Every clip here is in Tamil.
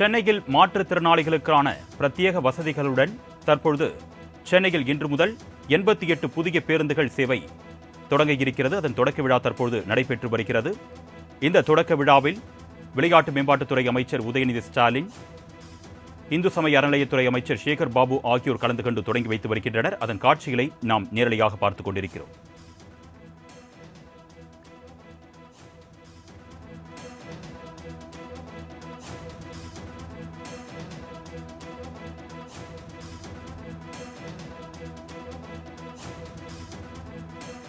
சென்னையில் மாற்றுத்திறனாளிகளுக்கான பிரத்யேக வசதிகளுடன் தற்பொழுது சென்னையில் இன்று முதல் எண்பத்தி எட்டு புதிய பேருந்துகள் சேவை தொடங்க இருக்கிறது. அதன் தொடக்க விழா தற்பொழுது நடைபெற்று வருகிறது. இந்த தொடக்க விழாவில் விளையாட்டு மேம்பாட்டுத்துறை அமைச்சர் உதயநிதி ஸ்டாலின் இந்து சமய அறநிலையத்துறை அமைச்சர் சேகர் பாபு ஆகியோர் கலந்து கொண்டு தொடங்கி வைத்து வருகின்றனர். அதன் காட்சிகளை நாம் நேரடியாக பார்த்துக் கொண்டிருக்கிறோம்.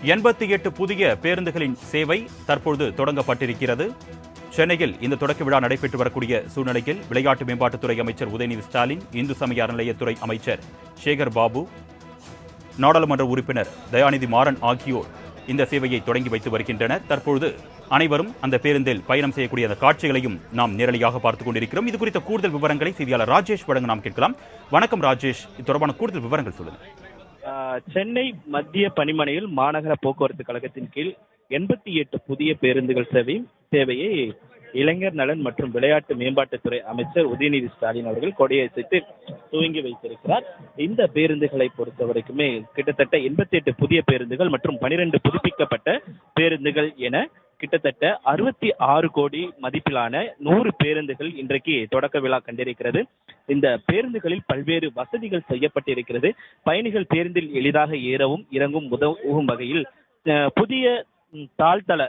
எண்பத்தி எட்டு புதிய பேருந்துகளின் சேவை தற்பொழுது தொடங்கப்பட்டிருக்கிறது. சென்னையில் இந்த தொடக்க விழா நடைபெற்று வரக்கூடிய சூழ்நிலையில் விளையாட்டு மேம்பாட்டுத்துறை அமைச்சர் உதயநிதி ஸ்டாலின் இந்து சமய அறநிலையத்துறை அமைச்சர் சேகர் பாபு நாடாளுமன்ற உறுப்பினர் தயாநிதி மாறன் ஆகியோர் இந்த சேவையை தொடங்கி வைத்து வருகின்றனர். தற்பொழுது அனைவரும் அந்த பேருந்தில் பயணம் செய்யக்கூடிய அந்த காட்சிகளையும் நாம் நேரடியாக பார்த்துக் கொண்டிருக்கிறோம். இது குறித்த கூடுதல் விவரங்களை செய்தியாளர் ராஜேஷ் வழங்க நாம் கேட்கலாம். வணக்கம் ராஜேஷ். இது தொடர்பான கூடுதல் விவரங்கள் சொல்லுங்கள். சென்னை மத்திய பணிமனையில் மாநகர போக்குவரத்து கழகத்தின் கீழ் எண்பத்தி எட்டு புதிய பேருந்துகள் சேவை சேவையை இளைஞர் நலன் மற்றும் விளையாட்டு மேம்பாட்டுத்துறை அமைச்சர் உதயநிதி ஸ்டாலின் அவர்கள் கொடியசைத்து துவங்கி வைத்திருக்கிறார். இந்த பேருந்துகளை பொறுத்த வரைக்குமே கிட்டத்தட்ட எண்பத்தி எட்டு புதிய பேருந்துகள் மற்றும் பனிரெண்டு புதுப்பிக்கப்பட்ட பேருந்துகள் என கிட்டத்தட்ட அறுபத்தி ஆறு கோடி மதிப்பிலான நூறு பேருந்துகள் இன்றைக்கு தொடக்க விழா கண்டிருக்கிறது. இந்த பேருந்துகளில் பல்வேறு வசதிகள் செய்யப்பட்டிருக்கிறது. பயணிகள் பேருந்தில் எளிதாக ஏறவும் இறங்கும் உதவும் வகையில் அஹ், புதிய தாழ்தள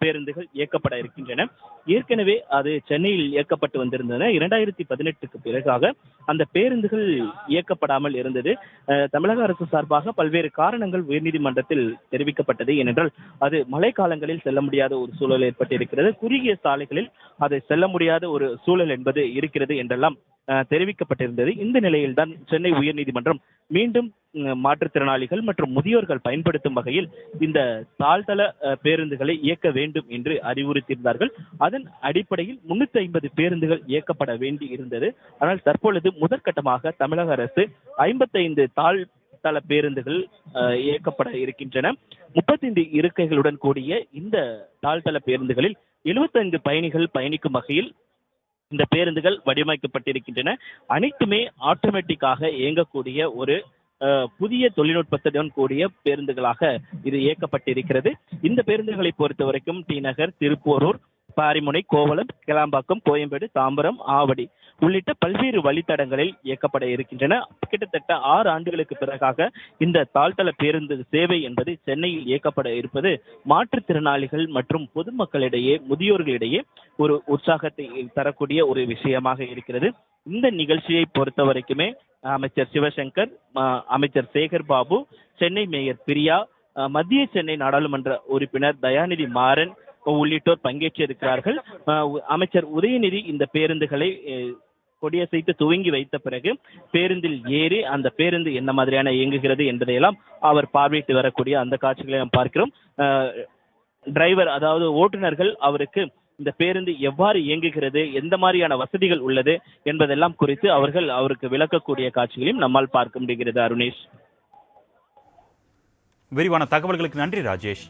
பேருந்துகள் இயக்கப்பட இருக்கின்றன. ஏற்கனவே அது சென்னையில் இயக்கப்பட்டு வந்திருந்தன. இரண்டாயிரத்தி பதினெட்டுக்கு பிறகாக அந்த பேருந்துகள் இயக்கப்படாமல் இருந்தது. தமிழக அரசு சார்பாக பல்வேறு காரணங்கள் உயர்நீதிமன்றத்தில் தெரிவிக்கப்பட்டது. ஏனென்றால் அது மழைக்காலங்களில் செல்ல முடியாத ஒரு சூழல் ஏற்பட்டிருக்கிறது. குறுகிய சாலைகளில் அதை செல்ல முடியாத ஒரு சூழல் என்பது இருக்கிறது என்றெல்லாம் தெரிவிக்கப்பட்டிருந்தது. இந்த நிலையில்தான் சென்னை உயர்நீதிமன்றம் மீண்டும் மாற்றுத்திறனாளிகள் மற்றும் முதியோர்கள் பயன்படுத்தும் வகையில் இந்த தாழ்தள பேருந்துகளை இயக்க வேண்டும் என்று அறிவுறுத்தியிருந்தார்கள். அதன் அடிப்படையில் முன்னூத்தி ஐம்பது பேருந்துகள் இயக்கப்பட வேண்டி இருந்தது. ஆனால் தற்பொழுது முதற்கட்டமாக தமிழக அரசு ஐம்பத்தைந்து தாழ் தள பேருந்துகள் இயக்கப்பட இருக்கின்றன. முப்பத்தைந்து இருக்கைகளுடன் கூடிய இந்த தாழ்தள பேருந்துகளில் 75 பயணிகள் பயணிக்கும் வகையில் இந்த பேருந்துகள் வடிவமைக்கப்பட்டிருக்கின்றன. அனைத்துமே ஆட்டோமேட்டிக்காக இயங்கக்கூடிய ஒரு அஹ், புதிய தொழில்நுட்பத்துடன் கூடிய பேருந்துகளாக இது இயக்கப்பட்டிருக்கிறது. இந்த பேருந்துகளை பொறுத்த வரைக்கும் டி நகர் திருப்போரூர் பாரிமுனை கோவளம் கிளாம்பாக்கம் கோயம்பேடு தாம்பரம் ஆவடி உள்ளிட்ட பல்வேறு வழித்தடங்களில் இயக்கப்பட இருக்கின்றன. கிட்டத்தட்ட ஆறு ஆண்டுகளுக்கு பிறகாக இந்த தாழ்தள பேருந்து சேவை என்பது சென்னையில் இயக்கப்பட இருப்பது மாற்றுத்திறனாளிகள் மற்றும் பொதுமக்களிடையே முதியோர்களிடையே ஒரு உற்சாகத்தை தரக்கூடிய ஒரு விஷயமாக இருக்கிறது. இந்த நிகழ்ச்சியை பொறுத்த வரைக்குமே அமைச்சர் சிவசங்கர் அமைச்சர் சேகர் பாபு சென்னை மேயர் பிரியா மத்திய சென்னை நாடாளுமன்ற உறுப்பினர் தயாநிதி மாறன் உள்ளிட்டோர் பங்கேற்றிருக்கிறார்கள். அமைச்சர் உதயநிதி இந்த பேருந்துகளை கொடியசைத்து துவங்கி வைத்த பிறகு பேருந்தில் ஏறி அந்த பேருந்து என்ன மாதிரியான இயங்குகிறது என்பதையெல்லாம் அவர் பார்வையிட்டு வரக்கூடிய அந்த காட்சிகளை நாம் பார்க்கிறோம். டிரைவர் அதாவது ஓட்டுநர்கள் அவருக்கு இந்த பேருந்து எவ்வாறு இயங்குகிறது எந்த மாதிரியான வசதிகள் உள்ளது என்பதெல்லாம் குறித்து அவர்கள் அவருக்கு விளக்கக்கூடிய காட்சிகளையும் நம்மால் பார்க்க முடிகிறது அருணேஷ். விரிவான தகவல்களுக்கு நன்றி ராஜேஷ்.